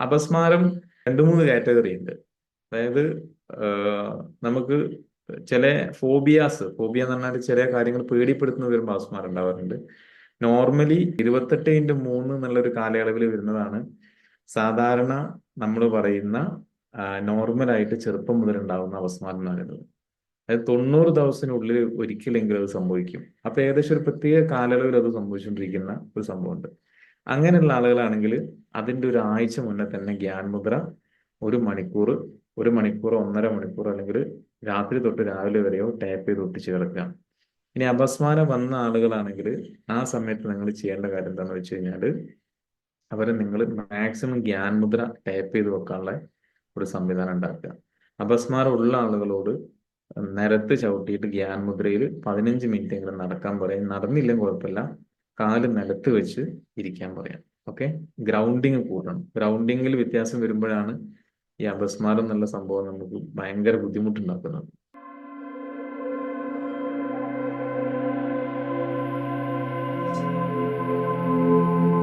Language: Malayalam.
അപസ്മാരം രണ്ട് മൂന്ന് കാറ്റഗറി ഉണ്ട്. അതായത് നമുക്ക് ചില ഫോബിയാസ് ഫോബിയ എന്ന് പറഞ്ഞാൽ ചില കാര്യങ്ങൾ പേടിപ്പെടുത്തുന്ന വരുമ്പോൾ അപസ്മാരം ഉണ്ടാവാറുണ്ട്. നോർമലി ഇരുപത്തെട്ട് ഇന്റു മൂന്ന് എന്നുള്ളൊരു കാലയളവിൽ വരുന്നതാണ് സാധാരണ നമ്മൾ പറയുന്ന നോർമൽ ആയിട്ട് ചെറുപ്പം മുതൽ ഉണ്ടാകുന്ന അപസ്മാരം എന്ന് പറയുന്നത്. അതായത് തൊണ്ണൂറ് ദിവസത്തിനുള്ളിൽ ഒരിക്കലെങ്കിലും അത് സംഭവിക്കും. അപ്പൊ ഏകദേശം ഒരു പ്രത്യേക കാലയളവിൽ അത് സംഭവിച്ചുകൊണ്ടിരിക്കുന്ന ഒരു സംഭവമുണ്ട്. അങ്ങനെയുള്ള ആളുകളാണെങ്കിൽ അതിന്റെ ഒരു ആഴ്ച മുന്നേ തന്നെ ഗ്യാൻ മുദ്ര ഒരു മണിക്കൂർ ഒരു മണിക്കൂർ ഒന്നര മണിക്കൂർ അല്ലെങ്കിൽ രാത്രി തൊട്ട് രാവിലെ വരെയോ ടാപ്പ് ചെയ്ത് ഒട്ടിച്ച് കിടക്കുക. ഇനി അപസ്മാരം വന്ന ആളുകളാണെങ്കിൽ ആ സമയത്ത് നിങ്ങൾ ചെയ്യേണ്ട കാര്യം എന്താണെന്ന് വെച്ച് കഴിഞ്ഞാൽ അവരെ നിങ്ങൾ മാക്സിമം ഗ്യാൻ മുദ്ര ടാപ്പ് ചെയ്ത് വെക്കാനുള്ള ഒരു സംവിധാനം ഉണ്ടാക്കുക. അപസ്മാരം ഉള്ള ആളുകളോട് നിരത്ത് ചവിട്ടിയിട്ട് ഗ്യാൻ മുദ്രയിൽ പതിനഞ്ച് മിനിറ്റ് എങ്കിലും നടക്കാൻ പറയും. നടന്നില്ലെങ്കിൽ കുഴപ്പമില്ല. കാൽ നിലത്ത് വെച്ച് ഇരിക്കാൻ പറയാം. ഓക്കെ ഗ്രൗണ്ടിങ് കൂട്ടണം ഗ്രൗണ്ടിങ്ങിൽ വ്യത്യാസം വരുമ്പോഴാണ് ഈ അപസ്മാരം എന്നുള്ള സംഭവം നമുക്ക് ഭയങ്കര ബുദ്ധിമുട്ടുണ്ടാക്കുന്നത്.